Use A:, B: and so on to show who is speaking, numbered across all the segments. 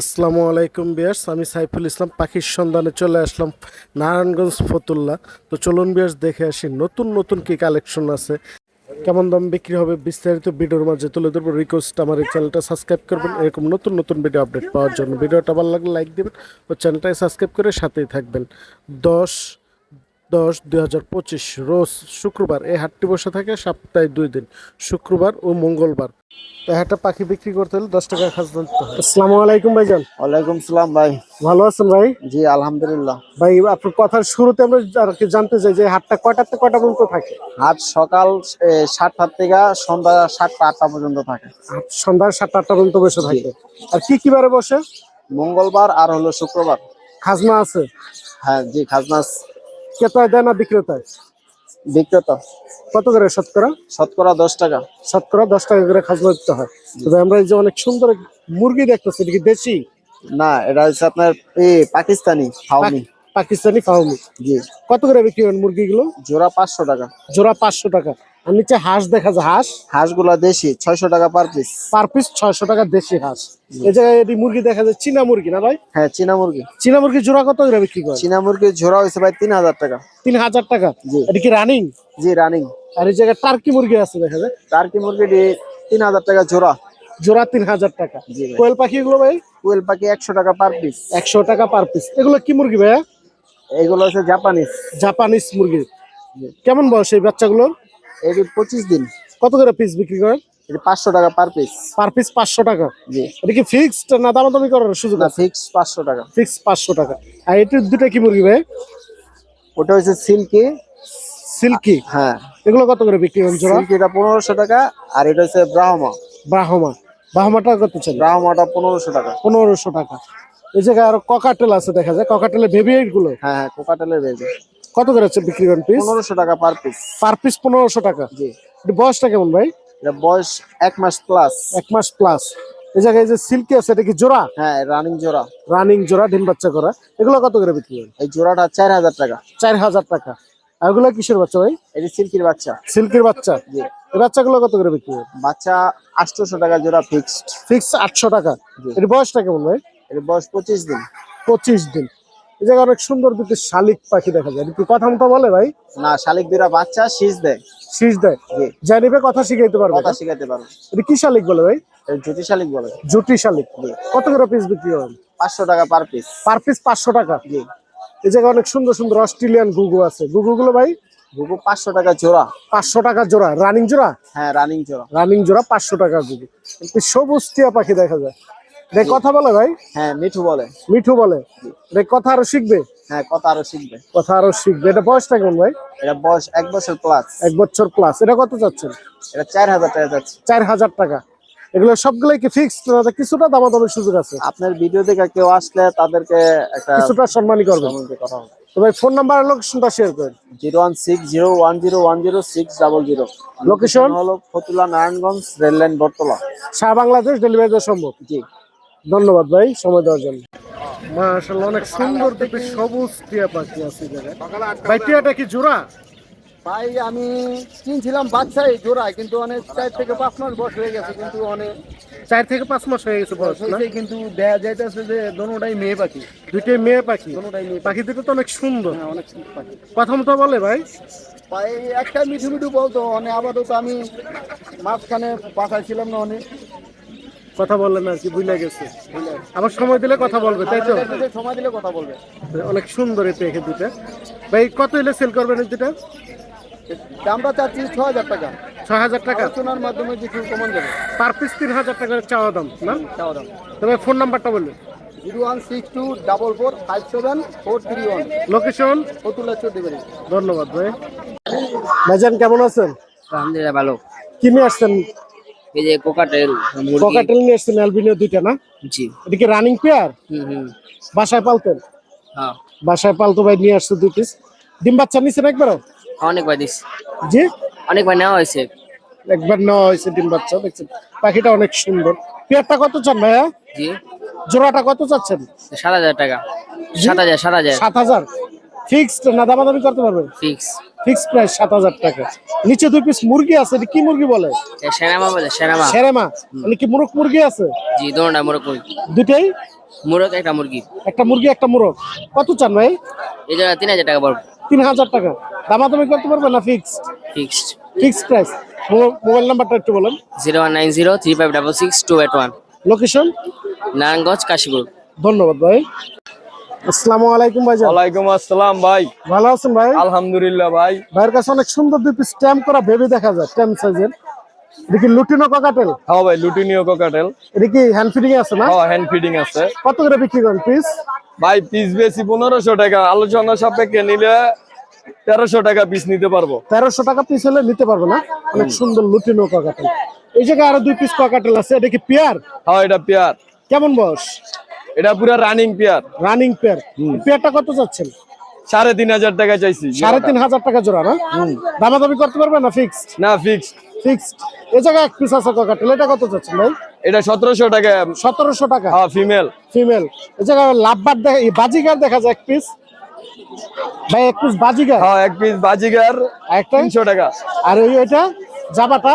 A: আসসালামু আলাইকুম বিয়ার্স, আমি সাইফুল ইসলাম, পাখির সন্ধানে চলে আসলাম নারায়ণগঞ্জ ফতুল্লা। তো চলুন বিয়ার্স, দেখে আসি, নতুন নতুন কি কালেকশন আছে, কেমন দাম বিক্রি হবে বিস্তারিত ভিডিওর মাঝে তুলে ধরবো রিকোয়েস্ট আমার এই চ্যানেলটা সাবস্ক্রাইব করবেন, এরকম নতুন নতুন ভিডিও আপডেট পাওয়ার জন্য। ভিডিওটা ভালো লাগলে লাইক দেবেন ও চ্যানেলটাকে সাবস্ক্রাইব করে সাথেই থাকবেন। দশ দশ দুই হাজার পঁচিশ রোজ শুক্রবার এই হাটটি বসে থাকে সপ্তাহে দুই দিন শুক্রবার ও মঙ্গলবার। একটা পাখি বিক্রি করতে হলে দশ টাকা খাজনা দিতে হয় আসসালামু আলাইকুম ভাইজান।
B: ওয়ালাইকুম সালাম ভাই।
A: ভালো আছেন ভাই?
B: জি আলহামদুলিল্লাহ।
A: ভাই আপনার কথার শুরুতে আমরা আর কি জানতে চাই যে হাটটা কয়টা থেকে কয়টা পর্যন্ত থাকে?
B: আজ সকাল সাতটা থেকে সন্ধ্যা সাতটা আটটা পর্যন্ত থাকে।
A: সন্ধ্যা সাতটা আটটা পর্যন্ত বসে থাকে। আর কি কি বারে বসে?
B: মঙ্গলবার আর হলো শুক্রবার।
A: খাজনা আছে?
B: হ্যাঁ জি খাজনাস
A: ক্রেতায় দেয় না বিক্রেতায়
B: বিক্রেতা।
A: কত করে শতকরা?
B: শতকরা দশ টাকা।
A: শতকরা দশ টাকা করে খাজনা দিতে হয়। তবে আমরা এই যে অনেক সুন্দর মুরগি দেখতেছি এটা কি দেশি?
B: না এটা হচ্ছে আপনার এ পাকিস্তানি ফাউনি
A: পাকিস্তানি ফাউমি
B: জি।
A: কত করে বিক্রি করেন মুরগিগুলো?
B: জোড়া পাঁচশো টাকা।
A: জোড়া পাঁচশো টাকা। আর নিচে হাঁস দেখা যায় হাঁস?
B: হাঁসগুলা দেশি ছয়শো টাকা পার পিস
A: পার পিস ছয়শো টাকা দেশি হাঁস। এই জায়গায় এটি মুরগি দেখা যায় চীনা মুরগি না ভাই?
B: হ্যাঁ চীনা মুরগি।
A: চীনা মুরগি জোড়া কত করে বিক্রি করেন
B: চীনা মুরগির জোড়া হয়েছে ভাই তিন হাজার টাকা।
A: তিন হাজার টাকা। এটা কি রানিং
B: জি রানিং
A: আর এই জায়গায় টার্কি মুরগি আছে দেখা যায়।
B: টার্কি মুরগিটি তিন হাজার টাকা জোড়া।
A: জোড়া তিন হাজার টাকা। কোয়েল পাখি এগুলো ভাই?
B: কুয়েল পাখি একশো টাকা পার পিস
A: একশো টাকা পার পিস এগুলো কি মুরগি ভাইয়া?
B: এগুলো হচ্ছে জাপানিজ
A: জাপানিজ মুরগি। কেমন বয়স এই বাচ্চাগুলোর?
B: এটি পঁচিশ দিন।
A: কত করে পিস বিক্রি করেন?
B: এটি পাঁচশো টাকা পার পিস
A: পার পিস পাঁচশো টাকা।
B: জি।
A: এটা কি ফিক্সড না দামাদামি করার সুযোগ
B: না ফিক্স পাঁচশো টাকা।
A: ফিক্স পাঁচশো টাকা। আর এটি দুটো কি মুরগি ভাই?
B: ওটা হচ্ছে সিল্কি।
A: সিল্কি?
B: হ্যাঁ।
A: এগুলো কত করে বিক্রি করেন জোড়া?
B: সিল্কিটা পনেরোশো টাকা আর এটা হচ্ছে ব্রাহ্মা।
A: ব্রাহ্মা। ব্রাহ্মাটা কত চাই
B: ব্রাহ্মাটা পনেরোশো টাকা।
A: পনেরোশো টাকা। এই জায়গায় আরও ককাটেল আছে দেখা যায়। ককাটেলের বেবি এইটগুলো?
B: হ্যাঁ হ্যাঁ কোকাটেলের বেবি
A: কত করে বিক্রি করেন পিস
B: পনেরোশো টাকা পার পিস
A: পার পিস পনেরোশো টাকা।
B: জি।
A: এটি বয়সটা কেমন ভাই?
B: এটা বয়স এক মাস প্লাস
A: এক মাস প্লাস এই জায়গায় যে সিল্কি আছে এটা কি জোড়া?
B: হ্যাঁ রানিং জোড়া।
A: রানিং জোড়া ডিম বাচ্চা করা। এগুলো কত করে বিক্রি করেন
B: এই জোড়াটা চার হাজার টাকা।
A: চার হাজার টাকা। আর এগুলো কিসের বাচ্চা ভাই?
B: এটি সিল্কির বাচ্চা।
A: সিল্কির বাচ্চা?
B: জি।
A: এই বাচ্চাগুলো কত করে বিক্রি করেন
B: বাচ্চা আটশোশো টাকা জোড়া ফিক্সড
A: ফিক্স আটশো টাকা। এর বয়সটা কেমন ভাই?
B: এর বয়স পঁচিশ দিন।
A: পঁচিশ দিন। এই জায়গায় অনেক সুন্দর দুটি শালিক পাখি দেখা যায়। কি কথা মতো বলে ভাই?
B: না শালিক দুরা বাচ্চা শীষ দেয়।
A: শীষ দেয়?
B: জি।
A: জানিবে কথা শিখাইতে পারবে
B: কথা শিখাতে পারো
A: এটা কি শালিক বলে ভাই?
B: জ্যোতি শালিক বলে।
A: জুটি শালিক। কত করে পিস বিক্রি করেন
B: পাঁচশো টাকা পার পিস
A: পার পিস পাঁচশো টাকা?
B: জি।
A: এই জায়গায় অনেক সুন্দর সুন্দর অস্ট্রেলিয়ান গুগু আছে। গুগু গুলো ভাই?
B: ঘুঘু পাঁচশো টাকা জোড়া।
A: পাঁচশো টাকা জোড়া। রানিং জোড়া?
B: হ্যাঁ রানিং জোড়া।
A: রানিং জোড়া পাঁচশো টাকা গুগু একটু সবুজ টিয়া পাখি দেখা যায়। দেখ কথা বলে ভাই?
B: হ্যাঁ মিঠু বলে।
A: মিঠু বলে। দেখ কথা আরও শিখবে?
B: হ্যাঁ কথা আরও শিখবে।
A: কথা আরও শিখবে। এটা বয়সটা কেমন ভাই?
B: এটা বয়স এক বছর প্লাস
A: এক বছর প্লাস এটা কত চাচ্ছেন?
B: এটা চার হাজার টাকা যাচ্ছে
A: চার হাজার টাকা। এগুলো সবগুলোই কি ফিক্সড কিছুটা দামাদামের সুযোগ আছে।
B: আপনার ভিডিও দেখে কেউ আসলে তাদেরকে একটা
A: কিছুটা সম্মানই
B: হবে
A: তো ভাই ফোন নাম্বার আর লোকেশনটা শেয়ার করেন।
B: Zero one six zero one zero one zero six double zero.
A: Location?
B: হলো ফতুল্লা নারায়ণগঞ্জ রেল লাইন বটতলা।
A: সারা বাংলাদেশ ডেলিভারি দেওয়া সম্ভব।
B: জি।
A: ধন্যবাদ ভাই সময় দেওয়ার জন্য। মাশাআল্লাহ অনেক সুন্দর দুটি সবুজ টিয়া পাখি আছে ভাই টিয়াটা কি জোড়া?
B: ভাই আমি কিনছিলাম বাচ্চাই জোড়ায় কিন্তু অনেক চার থেকে পাঁচ মাস বয়স হয়ে গেছে কিন্তু অনেক
A: চার থেকে পাঁচ মাস হয়ে গেছে বয়স
B: কিন্তু দেখা যাইতেছে যে দোনোটাই মেয়ে পাখি।
A: দুইটাই মেয়ে পাখি?
B: দোনোটাই মেয়ে
A: পাখি দুটো তো অনেক সুন্দর।
B: হ্যাঁ অনেক সুন্দর পাখি।
A: কথা মতো বলে ভাই।
B: ভাই একটা মিঠু মিঠু বলতো অনেক আপাতত আমি মাঝখানে পাঠাইছিলাম না অনেক
A: কথা বললেন আর কি বুঝলে গেছে? আবার সময় দিলে কথা বলবে তাই তো?
B: সময় দিলে কথা বলবে।
A: অনেক সুন্দর এই পেখে দুটা ভাই কত হলে সেল করবেন এই দুটা
B: দামটা চাচ্ছি ছ হাজার টাকা।
A: ছয় হাজার টাকা?
B: আলোচনার মাধ্যমে কিছু কমন যাবে
A: পার পিস তিন হাজার টাকার চাওয়া দাম না?
B: চাওয়া দাম।
A: তবে ফোন নাম্বারটা বললেন
B: zero one six two double four five seven four three one.
A: Location
B: Fatullah Chowdhury
A: ধন্যবাদ ভাই। ভাইজান কেমন আছেন?
C: আলহামদুলিল্লাহ ভালো।
A: কি নিয়ে আসছেন?
C: এই যে কোকাটেল
A: ককাটেল নিয়ে আসছেন অ্যালবিনিও দুইটা না?
C: জি।
A: এটা কি রানিং পেয়ার
C: হুম হুম।
A: বাসায় পালতেন?
C: হ্যাঁ।
A: বাসায় পালতো ভাই নিয়ে আসছে দুই পিস ডিম বাচ্চা নিছেন একবারও?
C: অনেকবার দিস
A: জি?
C: অনেকবার নেওয়া হয়েছে।
A: একবার নেওয়া হয়েছে ডিম বাচ্চা দেখছেন? পাখিটা অনেক সুন্দর। পেয়ারটা কত চান ভাইয়া?
C: জি।
A: জোড়াটা কত চাচ্ছেন?
C: সাত হাজার টাকা। সাত হাজার সাত হাজার।
A: সাত হাজার। ফিক্সড না দামাদামি করতে পারবেন?
C: ফিক্স
A: ফিক্সড প্রাইস সাত হাজার টাকা। নিচে দুই পিস মুরগি আছে কি মুরগি বলে?
C: সেনামা বলে সেনামা
A: সেরেমা? মানে কি মুরগ মুরগি আছে?
C: জি দোনটা মোরগ মুরগি।
A: দুটাই?
C: মুরগ একটা মুরগি।
A: একটা মুরগি একটা মোরগ। কত চান ভাই?
C: এই জোড়া তিন হাজার টাকা পড়বে
A: তিন হাজার টাকা। দামাদামি করতে পারবে না fixed?
C: Fixed.
A: Fixed price. Mobile নাম্বারটা একটু বলেন।
C: Zero one nine zero three five double six two eight one.
A: Location?
C: Narayanganj Kashipur.
A: ধন্যবাদ ভাই। আসসালামু আলাইকুম ভাইজান।
D: ওয়ালাইকুম আসসালাম ভাই।
A: ভালো আছেন ভাই?
D: আলহামদুলিল্লাহ ভাই।
A: ভাইয়ের কাছে অনেক সুন্দর দুই পিস স্ট্যাম্প করা ভেবে দেখা যায় স্ট্যাম্প সাইজের দেখি লুটিনো কাকাটেল
D: হ্যাঁ ভাই লুটিনিও কোকাটেল
A: এটা কি হ্যান্ড ফিডিং আছে না?
D: হ্যাঁ হ্যান্ড ফিডিং আছে।
A: কত করে বিক্রি করেন পিস
D: ভাই পিস বেশি পনেরোশো টাকা। আলোচনা সাপেক্ষে নিলে তেরোশো টাকা পিস নিতে পারব।
A: তেরোশো টাকা পিস হলে নিতে পারব না? অনেক সুন্দর লুটিনো কাকাটেল এই জায়গায় আরও দুই পিস কাকাটেল আছে। এটা কি পেয়ার
D: হ্যাঁ এটা পেয়ার
A: কেমন বয়স?
D: এটা পুরো রানিং পেয়ার
A: রানিং পেয়ার পেয়ারটা কত যাচ্ছেন
D: সাড়ে তিন হাজার টাকা চাইছি।
A: সাড়ে তিন হাজার টাকা জোড়া না? দামাদামি করতে পারবে না ফিক্সড
D: না ফিক্স
A: ফিক্সড এ জায়গায় এক পিস আছে কাকাটেল এটা কত যাচ্ছেন ভাই?
D: এটা সতেরোশো টাকা।
A: সতেরোশো টাকা।
D: হ্যাঁ ফিমেল
A: ফিমেল এই জায়গায় লাভবার দেখা বাজিগার দেখা যায় এক পিস ভাই এক পিস বাজিগার?
D: হ্যাঁ এক পিস বাজিগার।
A: একটা?
D: তিনশো টাকা।
A: আর ওই এটা জাবাটা?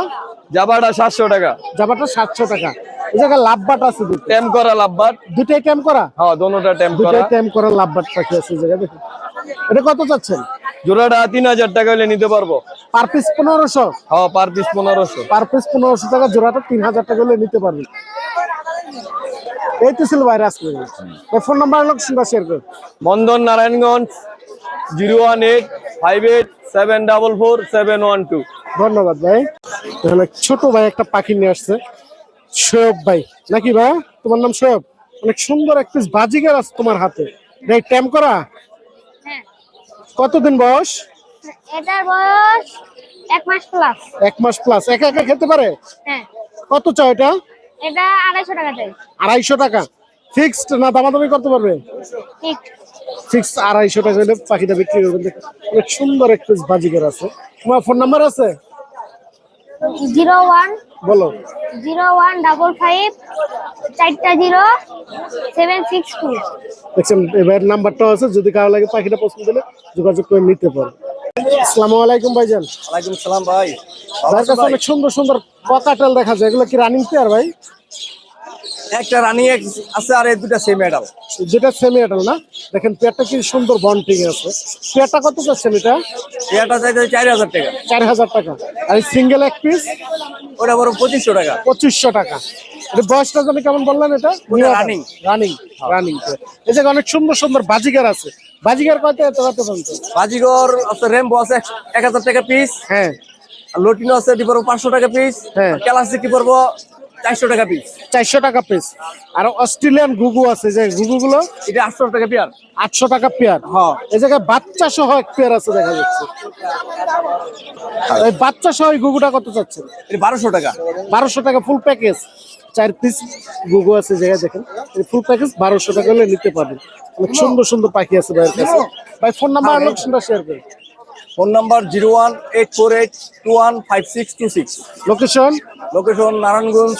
D: জাবাটা সাতশো টাকা।
A: জাবাটা সাতশো টাকা। এই জায়গায় লাভবাট আছে
D: টেম করা লাভবার
A: দুটাই ক্যাম্প করা?
D: হ্যাঁ দোনোটা টেম করা।
A: দুটাই ক্যাম্প করা লাভবাট পাখি আছে এই জায়গায় দেখুন। এটা কত চাচ্ছেন?
D: জোড়াটা তিন হাজার টাকা হলে নিতে পারব।
A: পার পিস পনেরোশো?
D: হ্যাঁ পার পিস পনেরোশো।
A: পার পিস পনেরোশো টাকা জোড়াটা তিন হাজার টাকা হলে নিতে পারবেন এই তো ছিল বাইরে আজকে। ফোন নাম্বার লোকেশনটা শেয়ার করুন
D: বন্ধন Narayanganj zero one eight five eight seven double four seven one two.
A: ধন্যবাদ ভাই। এখানে ছোট ভাই একটা পাখি নিয়ে আসছে। শোয়েব ভাই। নাকি ভাই? তোমার নাম শোয়েব অনেক সুন্দর এক পিস বাজিগার আছে তোমার হাতে। দেখ ট্যাম করা?
E: হ্যাঁ।
A: কতদিন বয়স?
E: এটার বয়স এক মাস প্লাস
A: এক মাস প্লাস একা একা খেতে পারে?
E: হ্যাঁ।
A: কত চাও এটা?
E: এটা আড়াইশো টাকা চাই।
A: আড়াইশো টাকা। ফিক্সড না দামাদামি করতে পারবে? ফিক্স আড়াইশো টাকা হলে পাখিটা বিক্রি করবেন। অনেক সুন্দর এক পিস বাজিগার আছে। তোমার ফোন নাম্বার আছে?
E: জিরো ওয়ান
A: বলো।
E: জিরো ওয়ান ডাবল ফাইভ চারটা জিরো সেভেন সিক্স টু।
A: দেখছেন এবার নাম্বারটাও আছে যদি কারও লাগে পাখিটা পছন্দ হলে যোগাযোগ করে নিতে পারো। আসসালামু আলাইকুম ভাইজান।
D: ওয়ালাইকুম সালাম ভাই।
A: ভাইয়ের কাছে অনেক সুন্দর সুন্দর পকাটেল দেখা যায়। এগুলো কি রানিং পেয়ার ভাই?
D: একটা রানিং আছে আর এই দুটা সেম
A: যেটা সেমি না দেখেন পেয়ারটা কি সুন্দর বন্টিং আছে। পেয়ারটা কত চাচ্ছেন এটা?
D: এটা চাইতে চার হাজার টাকা।
A: চার হাজার টাকা। আর সিঙ্গেল এক পিস
D: ওটা বড় পঁচিশশো টাকা।
A: পঁচিশশো টাকা। এটা বয়সটা জানি কেমন বললেন এটা?
D: running।
A: রানিং রানিং এই জায়গায় অনেক সুন্দর সুন্দর বাজিগার আছে। বাজিগার কত এত কত পর্যন্ত?
D: বাজিগর আছে রেমবো আছে এক হাজার টাকা পিস
A: হ্যাঁ।
D: লটিনো আছে দি পড়ব পাঁচশো টাকা পিস
A: হ্যাঁ।
D: ক্যালাসিক কি পড়ব চারশো টাকা পিস
A: চারশো টাকা পিস আর অস্ট্রেলিয়ান গুগু আছে যে গুগু গুলো
D: এটা আটশো টাকা পেয়ার।
A: আটশো টাকা পেয়ার।
D: হ্যাঁ
A: এই জায়গায় বাচ্চা সহ এক পেয়ার আছে দেখা যাচ্ছে। এই বাচ্চা সহ এই গুগুটা কত চাচ্ছেন?
D: এটা বারোশো টাকা।
A: বারোশো টাকা ফুল প্যাকেজ চার পিস গুগু আছে জায়গায় দেখেন। ফুল প্যাকেজ বারোশো টাকা হলে নিতে পারবেন। অনেক সুন্দর সুন্দর পাখি আছে ভাইয়ের কাছে। ভাই ফোন নাম্বার লোকেশনটা শেয়ার করুন।
D: Phone number zero one eight four eight two one five six two six.
A: Location?
D: Location Narayanganj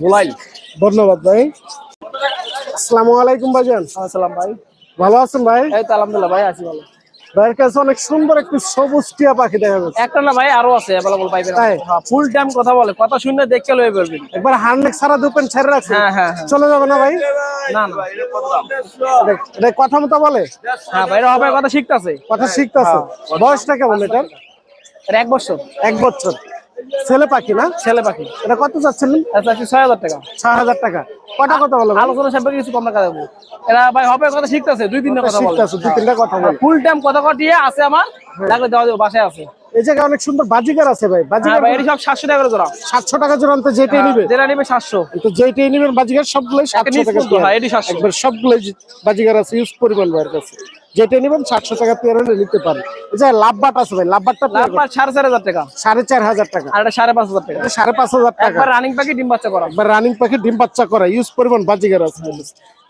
D: Dhulail
A: ধন্যবাদ ভাই। আসসালামু আলাইকুম ভাইজান।
D: আসসালাম ভাই।
A: ভালো আছেন ভাই?
D: এই তো আলহামদুলিল্লাহ ভাই আছি ভালো।
A: ভাইয়ের কাছে অনেক সুন্দর একটি সবুজ টিয়া পাখি দেখা যাচ্ছে।
F: একটা না ভাই আরও আছে অ্যাভেলেবল পাইবেন? ফুল টাইম কথা বলে কথা শুনে লয়ে বলবেন
A: একবার সারা ছেড়ে রাখছে।
F: হ্যাঁ, হ্যাঁ, হ্যাঁ।
A: চলে যাবে না ভাই?
F: না না।
A: এটা- এটা কথা মতো বলে?
F: হ্যাঁ ভাই হবে কথা শিখতেছে।
A: কথা শিখতেছে। বয়সটা কেমন এটার?
F: এক বছর।
A: এক বছর। ছেলে পাখি না?
F: ছেলে পাখি।
A: এটা কত চাচ্ছিলেন
F: আচ্ছা ছয় হাজার টাকা।
A: ছয় হাজার টাকা। কটা কথা বলো?
F: আলোচনা সাপেক্ষে কিছু কম টাকা দেবো এরা ভাই হবে কথা শিখতেছে দুই তিনটা কথা
A: শিখতেছে দুই তিনটা কথা বলে।
F: ফুল টাইম কথা কটিয়ে আছে আমার লাগলে দেওয়া যাবে বাসায় আছে।
A: এই জায়গায় অনেক সুন্দর বাজিকার আছে ভাই।
F: হ্যাঁ
A: বাজিকার
F: ভাই সব সাতশো টাকা করে জোড়া।
A: সাতশো টাকা জোড়ান্তে যেটাই নিবে।
F: যেটা নিবে সাতশো।
A: তো যেটাই নিবেন বাজিকার সবগুলোই সাতশো
F: নিচ
A: টাকা
F: পর্যন্ত, এটি 700
A: একবার সবগুলোই বাজিকার আছে ইউজ পরিমাণ ভাইয়ের কাছে। যেটাই নিবেন সাতশো টাকা পেয়ার হলে নিতে পারেন। এছাড়া যে লাভবাট আছে ভাই লাভবাটটা
F: লাভ সাড়ে চার হাজার টাকা।
A: সাড়ে চার হাজার টাকা।
F: আর এটা সাড়ে পাঁচ হাজার টাকা।
A: সাড়ে পাঁচ হাজার টাকা।
F: একবার রানিং পাখি ডিম বাচ্চা করা।
A: একবার রানিং পাখি ডিম বাচ্চা করা ইউজ পরিমাণ বাজিগার আছে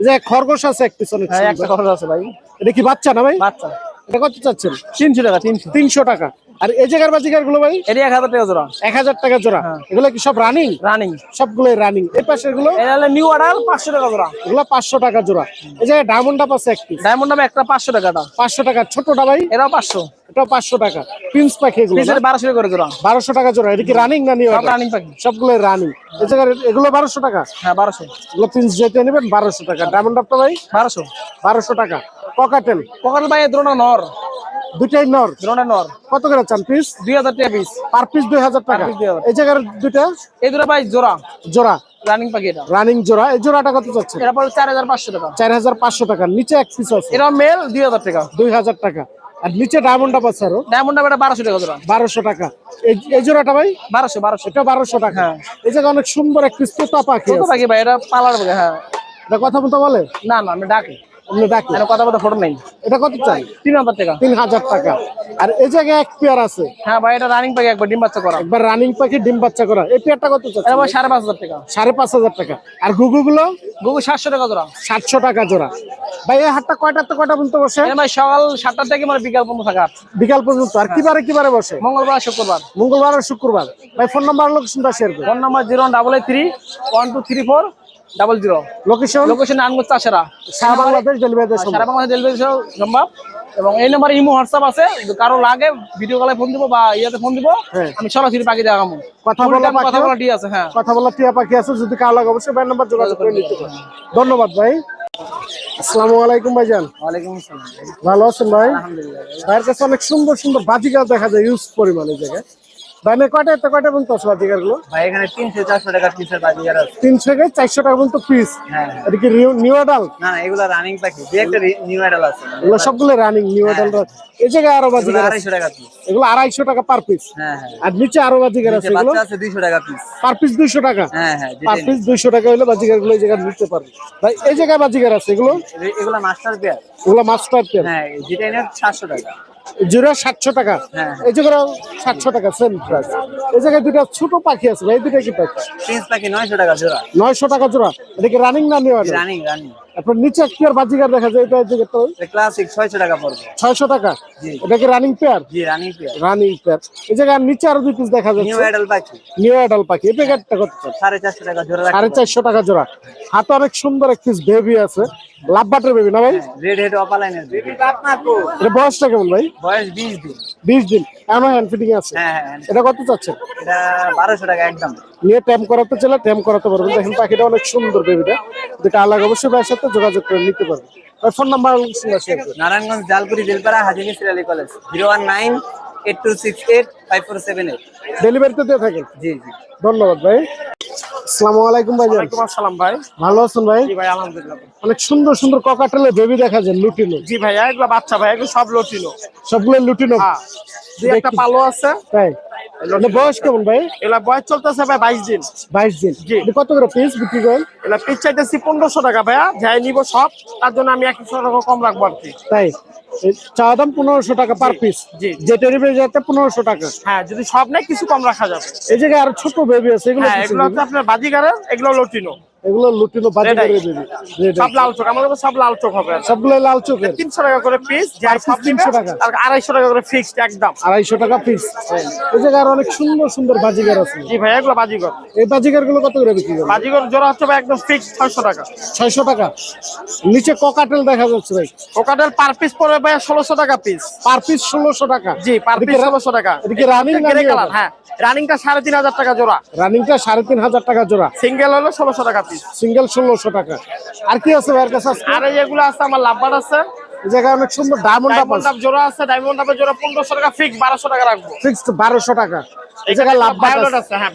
A: এই যে খরগোশ আছে এক পিছনে
F: হ্যাঁ একটা খরগোশ আছে ভাই।
A: এটা কি বাচ্চা না ভাই?
F: বাচ্চা।
A: এটা কত চাচ্ছেন?
F: তিনশো টাকা তিনশো।
A: তিনশো টাকা। আর এই জায়গার বাজিকারগুলো ভাই?
F: এটি এক হাজার টাকা জোড়া।
A: এক হাজার টাকা জোড়া। এগুলো কি সব রানিং
F: রানিং
A: সবগুলো রানিং এই পাশেরগুলো?
F: এটা হলো নিউ অর্ডার পাঁচশো টাকা জোড়া।
A: এগুলো পাঁচশো টাকা জোড়া। এই জায়গায় ডায়মন্ড আপ আছে একটি।
F: ডায়মন্ড নামে একটা পাঁচশো টাকাটা।
A: পাঁচশো টাকা। ছোটটা ভাই?
F: এটাও পাঁচশো।
A: এটাও পাঁচশো টাকা। প্রিন্স পাখি এগুলো
F: বারোশো টাকা করে জোড়া।
A: বারোশো টাকা জোড়া। এটা কি রানিং না নিউ
F: রানিং পাখি
A: সবগুলো রানিং এই জায়গার এগুলো বারোশো টাকা?
F: হ্যাঁ বারোশো।
A: এগুলো প্রিন্স যেতে নেবেন বারোশো টাকা। ডায়মন্ড আপটা ভাই?
F: বারোশো।
A: বারোশো টাকা। ককাটেল
F: পকেট ভাই দ্রোণা নর।
A: দুটাই নর।
F: দ্রোণা নর।
A: কত করে চান পিস?
F: দুই হাজার টাকা পিস
A: পার পিস দুই হাজার টাকা।
F: piece 2000
A: এই জায়গার দুইটা?
F: এই দুটো ভাই জোড়া।
A: জোড়া।
F: রানিং পাখি এটা।
A: রানিং জোড়া। এই জোড়াটা কত চাচ্ছে
F: এটা পড়বে চার হাজার পাঁচশো টাকা।
A: চার হাজার পাঁচশো টাকা। নিচে এক পিস আছে।
F: এটা মেল দুই হাজার টাকা।
A: দুই হাজার টাকা। আর নিচে ডায়মন্ড আপ আছে আরও।
F: ডায়মন্ড নামে এটা বারোশো টাকা জোড়া।
A: বারোশো টাকা। এই জোড়াটা ভাই?
F: বারোশো বারোশো।
A: এটা বারোশো টাকা।
F: হ্যাঁ।
A: এই জায়গায় অনেক সুন্দর এক পিস তোতা পাখি
F: ছোট পাখি ভাই এটা পালার হ্যাঁ।
A: এটা কথা বলতে বলে?
F: না না আমি ডাকি।
A: আপনি ডাকি
F: এটা কথা ফটো নেই।
A: এটা কত চাই?
F: তিন হাজার টাকা।
A: তিন হাজার টাকা। আর এই জায়গায় এক পেয়ার আছে।
F: হ্যাঁ ভাই এটা রানিং পাখি একবার ডিম বাচ্চা করা।
A: একবার রানিং পাখি ডিম বাচ্চা করা। এই পেয়ারটা কত চাচ্ছে
F: এটা সাড়ে পাঁচ হাজার টাকা।
A: সাড়ে পাঁচ হাজার টাকা। আর গুগু গুলো
F: গুগু সাতশো টাকা জোড়া।
A: সাতশো টাকা জোড়া। ভাই এই হাটটা কয়টা পর্যন্ত বসে?
F: এটা ভাই সকাল সাতটা থেকে মানে বিকাল পর্যন্ত থাকা
A: বিকাল পর্যন্ত। আর কিবারে কিবারে বসে?
F: মঙ্গলবার শুক্রবার।
A: মঙ্গলবার আর শুক্রবার। ভাই ফোন নাম্বার লোকেশনটা শেয়ার করুন।
F: Phone number zero double eight three one two three four double zero.
A: Location
F: location আনগো চাষেরা
A: সারা বাংলাদেশ ডেলিভারি
F: সারা বাংলাদেশ ডেলিভারি সম্ভব। এবং এই নাম্বারে ইমো হোয়াটসঅ্যাপ আছে। যদি কারও লাগে ভিডিও কলে ফোন দিব বা ইয়াতে ফোন দিব
A: হ্যাঁ।
F: আমি সরাসরি পাখি দেখাবো।
A: কথা বলা
F: কথা বলা ঠিক আছে হ্যাঁ।
A: কথা বলা টিয়া পাখি আছে যদি কার লাগে অবশ্যই ভাই নাম্বার যোগাযোগ করে নিতে পারেন। ধন্যবাদ ভাই। আসসালামু আলাইকুম ভাইজান।
F: ওয়ালাইকুম আসসালাম।
A: ভালো আছেন ভাই?
F: আলহামদুলিল্লাহ।
A: ভাইয়ের কাছে অনেক সুন্দর সুন্দর বাজিগার দেখা যায় ইউজ পরিমাণে জায়গায়। কয়টা এত কয়টা পর্যন্ত আছে গুলো
F: ভাই এখানে তিনশো চারশো টাকা পিসের বাজিগার আছে।
A: তিনশো থেকে চারশো টাকা পর্যন্ত পিস
F: হ্যাঁ।
A: এটা কি নিউ অ্যাডাল
F: না না এগুলো রানিং পাখি দু একটা নিউ অ্যাডাল আছে।
A: এগুলো সবগুলো রানিং নিউ অ্যাডাল এই জায়গায় আরও বাজিগার আছে।
F: আড়াইশো টাকা পিস
A: এগুলো আড়াইশো টাকা পার পিস
F: হ্যাঁ হ্যাঁ।
A: আর নিচে আরও বাজিগার আছে এগুলো।
F: আছে দুইশো টাকা পিস
A: পার পিস দুইশো টাকা।
F: হ্যাঁ হ্যাঁ
A: পার পিস দুইশো টাকা হলে বাজিগারগুলো এই জায়গায় নিতে পারবে। ভাই এই জায়গায় বাজিগার আছে এগুলো?
F: এগুলো মাস্টার পেয়ার
A: এগুলো মাস্টার পেয়ার
F: হ্যাঁ যেটা এনে সাতশো টাকা।
A: জিরো সাতশো টাকা।
F: হ্যাঁ।
A: এই জায়গায় সাতশো টাকা সেম প্রাইস এই জায়গায় দুটা ছোট পাখি আছে এই দুটা কি পাখি?
F: পাখি নয়শো টাকা জোড়া।
A: নয়শো টাকা জোড়া। এটা কি রানিং না নেওয়া?
F: রানিং রানিং
A: তারপর নিচে এক পেয়ার দেখা যায় এটা এদিকে তো
F: ক্লাসিক ছয়শো টাকা পড়বে।
A: ছয়শো টাকা?
F: জি।
A: এটা কি রানিং পেয়ার
F: জি রানিং পেয়ার
A: রানিং পেয়ার এই জায়গায় আর নিচে আরও দুই পিস দেখা
F: নিউ
A: যাচ্ছে
F: অ্যাডাল পাখি।
A: নিউ অ্যাডাল পাখি। এই প্যাকেটটা কত চাই?
F: সাড়ে চারশো টাকা জোড়া
A: সাড়ে চারশো টাকা জোড়া। হাতে অনেক সুন্দর এক পিস বেবি আছে। লাভ বাটার বেবি না ভাই?
F: রেড হেড অপালাইনের
A: এটা বয়সটা কেমন ভাই?
F: বয়স বিশ দিন।
A: বিশ দিন। এমন হ্যান্ড ফিটিং আছে।
F: হ্যাঁ হ্যাঁ
A: এটা কত চাচ্ছেন?
F: এটা বারোশো টাকা একদম।
A: নিয়ে ট্যাম করাতে চাইলে ট্যাম করাতে পারবেন। দেখেন পাখিটা অনেক সুন্দর বেবিটা যেটা আলাদা অবশ্যই ভাইয়ের সাথে যোগাযোগ করে নিতে পারবেন। ফোন নাম্বার
F: নারায়ণগঞ্জ জালপুরি বেলপাড়া হাজি মিস্ত্রি Ali college zero one nine eight two six eight five four seven eight.
A: ডেলিভারিতে দিয়ে থাকেন?
F: জি জি।
A: ধন্যবাদ ভাই। আসসালামু আলাইকুম ভাই
F: আসসালাম ভাই।
A: ভালো আছেন ভাই?
F: জি ভাই আলহামদুলিল্লাহ।
A: অনেক সুন্দর সুন্দর ককাটেলের বেবি দেখা যায় লুটিনো।
F: জি ভাই এগুলো বাচ্চা ভাই এগুলো সব লটিনো।
A: সবগুলো লুটিনো।
F: দুই একটা পালো আছে।
A: তাই? বয়স কেমন ভাই?
F: এগুলা বয়স চলতেছে ভাই বাইশ দিন।
A: বাইশ দিন। কত করে পিস বিক্রি করেন?
F: এলা পিস চাইতেছি পনেরোশো টাকা ভাইয়া। যাই নিব সব তার জন্য আমি একশো টাকা কম রাখব আর কি।
A: তাই? চা দাম পনেরোশো টাকা পার পিস। যেটা নেবে যাতে পনেরোশো টাকা।
F: হ্যাঁ যদি সব নেই কিছু কম রাখা যাবে।
A: এই জায়গায় আরও ছোট বেবি আছে এগুলো
F: হ্যাঁ এগুলো হচ্ছে আপনার বাজিগারের এগুলো লটিনো।
A: এগুলো লুটিনো বাজি করে বেবি
F: সব লাল চোখ আমার সব লাল চোখ হবে।
A: সবগুলো লাল চোখের।
F: তিনশো টাকা করে পিস
A: Per piece 300 টাকা।
F: আর আড়াইশো টাকা করে ফিক্সড একদম।
A: আড়াইশো টাকা পিস এই জায়গায় আরও অনেক সুন্দর সুন্দর বাজিগার আছে।
F: জি ভাই এগুলো বাজিগর।
A: এই বাজিগারগুলো কত করে বিক্রি করেন
F: বাজিগর জোড়া হচ্ছে ভাই একদম ফিক্সড ছয়শো টাকা।
A: ছয়শো টাকা। নিচে ককাটেল দেখা যাচ্ছে ভাই।
F: কোকাটেল পার পিস পড়বে ভাই ষোলোশো টাকা পিস
A: পার পিস ষোলোশো টাকা।
F: জি পার পিস ষোলোশো টাকা।
A: এদিকে রানিং
F: কালার হ্যাঁ। রানিংটা সাড়ে তিন হাজার টাকা জোড়া।
A: রানিংটা সাড়ে তিন হাজার টাকা জোড়া।
F: সিঙ্গেল হলো ষোলোশো টাকা
A: সিঙ্গেল ষোলোশো টাকা। আর কি আছে ভাইয়ের কাছে?
F: আর যেগুলো আছে আমার লাভবার আছে।
A: এই জায়গায় অনেক সুন্দর ডায়মন্ড আপ আছে।
F: জোড়া আছে ডায়মন্ড আপের জোড়া পনেরোশো টাকা ফিক্স বারোশো টাকা রাখব।
A: ফিক্সড বারোশো টাকা। এই জায়গায় লাভ
F: আছে, হ্যাঁ।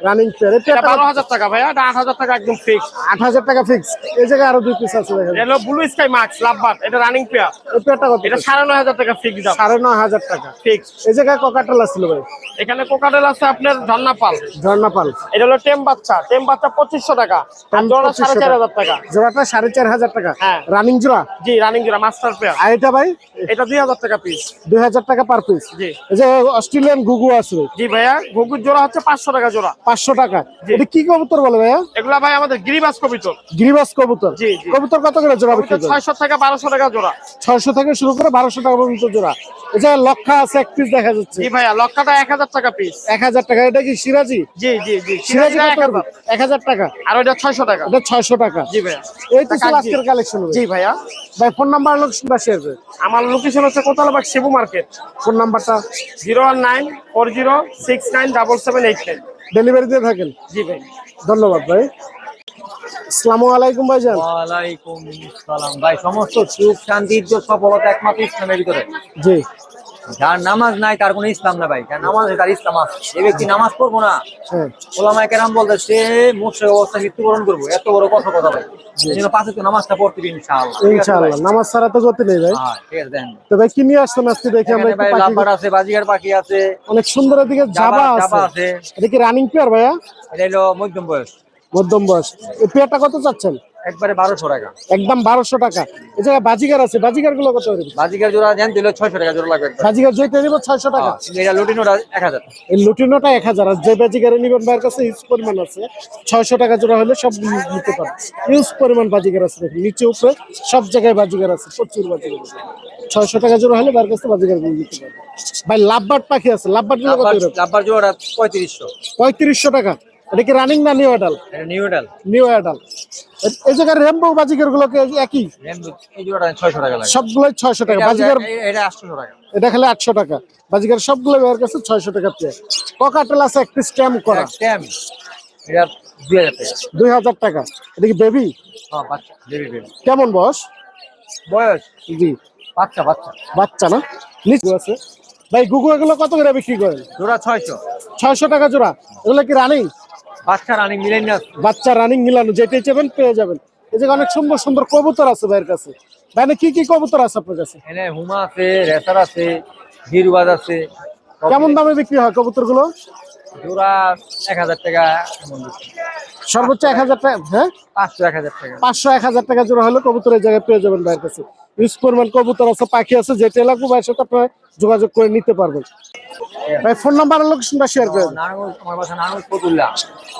A: রানিং পেয়ার
F: এটা বারো হাজার টাকা ভাইয়া এটা আট হাজার টাকা একদম ফিক্স
A: আট হাজার টাকা ফিক্স এই জায়গায় আরও দুই পিস আছে দেখেন।
F: এটা ব্লু স্কাই মার্কস লাভবার এটা রানিং পেয়ার
A: এই পেয়ারটা কত?
F: এটা সাড়ে নয় হাজার টাকা ফিক্স দাম।
A: সাড়ে নয় হাজার টাকা।
F: ফিক্স
A: এই জায়গায় ককাটেল আসছিল ভাই।
F: এখানে কোকাটেল আছে আপনার ঝর্ণা পাল
A: ঝর্ণা পাল
F: এটা হলো টেম বাচ্চা টেম বাচ্চা পঁচিশশো টাকা। আর জোড়া সাড়ে চার হাজার টাকা।
A: জোড়াটা সাড়ে চার হাজার টাকা।
F: হ্যাঁ।
A: রানিং জোড়া?
F: জি রানিং জোড়া মাস্টার পেয়ার
A: আর এটা ভাই?
F: এটা দুই হাজার টাকা পিস
A: দুই হাজার টাকা পার পিস
F: জি।
A: এই যে অস্ট্রেলিয়ান গুগু আছে
F: জি ভাইয়া ঘুঘুর জোড়া হচ্ছে পাঁচশো টাকা জোড়া।
A: পাঁচশো টাকা। এটা কি কবুতর বলে ভাইয়া?
F: এগুলা ভাই আমাদের গিরিবাস কবিতর।
A: গিরিবাস কবুতর। কবুতর কত করে জোড়া বিক্রি
F: ছয়শো থেকে বারোশো টাকা জোড়া।
A: ছয়শো থেকে শুরু করে বারোশো টাকা পর্যন্ত জোড়া। লক্ষা আছে এক পিস দেখা যাচ্ছে।
F: জি ভাইয়া লক্ষাটা এক হাজার টাকা পিস
A: এক হাজার টাকা। এটা কি সিরাজি?
F: জি জি জি।
A: সিরাজি
F: এক হাজার।
A: টাকা।
F: আর ওইটা ছয়শো টাকা।
A: এটা ছয়শো টাকা।
F: জি ভাইয়া।
A: এই তো ছিল আজকের কালেকশন
F: জি ভাইয়া।
A: ভাই ফোন নাম্বার লোকেশনটা শেয়ার করে
F: আমার লোকেশন হচ্ছে কোতালাবাগ শিবু মার্কেট
A: ফোন নাম্বারটা
F: zero one nine four zero six nine double seven eight nine
A: delivery দিয়ে থাকেন?
F: জি ভাই।
A: ধন্যবাদ ভাই। আসসালামু আলাইকুম ভাইজান
G: ওয়ালাইকুম আসসালাম। ভাই সমস্ত সুখ শান্তি সফলতা একমাত্র ইসলামের ভিতরে।
A: জি।
G: যার নামাজ নাই তার কোনো ইসলাম না ভাই। যার নামাজ তার ইসলাম আছে। যে ব্যক্তি নামাজ পড়ব না। ওলামায় কেরাম বলতে সে মুর্শের অবস্থা মৃত্যুবরণ করব। এত বড় কথা কথা ভাই। এই পাশে তো নামাজটা পড়তে দিন ইনশাআল্লাহ?
A: ইনশাআল্লাহ। নামাজ ছাড়া তো গতি নেই ভাই।
G: হ্যাঁ ঠিক আছে দেন।
A: তো ভাই কি নিয়ে আসছেন আজকে? দেখি আমরা
G: ভাই লাম্বার আছে বাজিগার পাখি আছে।
A: অনেক সুন্দর এদিকে জাবা আছে।
G: আছে।
A: এটা কি রানিং পেয়ার ভাইয়া?
G: এটা হলো মধ্যম বয়স।
A: মধ্যম বয়স। এই পেয়ারটা কত চাচ্ছেন?
G: একবারে বারোশো টাকা।
A: একদম বারোশো টাকা। এই জায়গায় বাজিগার আছে বাজিগারগুলো কত
G: বাজিগার জোড়া দেন দিলে ছয়শো টাকা জোড়া লাগবে।
A: বাজিগার যেটা নিব ছয়শো টাকা।
G: হ্যাঁ, এটা লুটিনোটা এক হাজার।
A: এই লুটিনোটা এক হাজার আর যে বাজিগারে নিবেন ভাইয়ের কাছে ইউজ পরিমাণ আছে ছয়শো টাকা জোড়া হলে সব নিতে পারে ইউজ পরিমাণ বাজিগার আছে দেখুন নিচে উপরে সব জায়গায় বাজিগার আছে প্রচুর বাজিগার আছে। ছয়শো টাকা জোড়া হলে ভাইয়ের কাছে বাজিগার নিতে পারে ভাই লাভবার্ড পাখি আছে লাভবার্ডগুলো কত
G: লাম্বার
A: করে
G: জোড়া পঁয়ত্রিশশো।
A: পঁয়ত্রিশশো টাকা। এটা কি রানিং না নিউ অ্যাডাল
G: নিউ ডাল
A: নিউ অ্যাডাল এই জায়গায় রেমবো বাজিগার গুলোকে একই?
G: ছয়শো টাকা
A: সবগুলোই ছয়শো টাকা।
G: এটা- এটা- আটশো টাকা।
A: এটা খেলে আটশো টাকা। বাজিগার সবগুলো ভাইয়ের কাছে ছয়শো টাকা পেয়ে ককাটেল আছে একটি স্ক্যাম করা।
G: ট্যাম এটা দুই হাজার টাকা।
A: এটা কি বেবি
G: হ্যাঁ বেবি বেবি
A: কেমন বয়স?
G: বয়স?
A: জি।
G: বাচ্চা বাচ্চা।
A: বাচ্চা না? নিচু আছে। ভাই গুগু এগুলো কত করে বিক্রি করেন?
G: জোড়া ছয়শো।
A: ছয়শো টাকা জোড়া। এগুলো কি রানিং
G: বাচ্চা রানিং মিলেন
A: বাচ্চা রানিং মিলানো যেটাই চাবেন পেয়ে যাবেন। এই জায়গায় অনেক সুন্দর সুন্দর কবুতর আছে ভাইয়ের কাছে। ভাই কি কি কবুতর আছে আপনার কাছে?
G: এনে হুমা আছে রেসার আছে হিরবাজ আছে।
A: কেমন দামে বিক্রি হয় কবুতরগুলো
G: জোড়া এক হাজার টাকা
A: সর্বোচ্চ এক হাজার টাকা হ্যাঁ?
G: পাঁচশো এক হাজার টাকা।
A: পাঁচশো এক হাজার টাকা জোড়া হলে কবুতর এই জায়গায় পেয়ে যাবেন ভাইয়ের কাছে। ইউজ পরিমাণ কবুতর আছে পাখি আছে যেটা লাগবে ভাইয়ের সাথে আপনারা যোগাযোগ করে নিতে পারবেন। ভাই ফোন নাম্বার লোকেশনটা শেয়ার করেন
G: নারায়ণ আমার বাসা Narayan Fatullah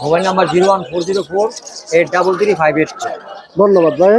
G: mobile number zero one four zero four eight double three five eight
A: ধন্যবাদ ভাই।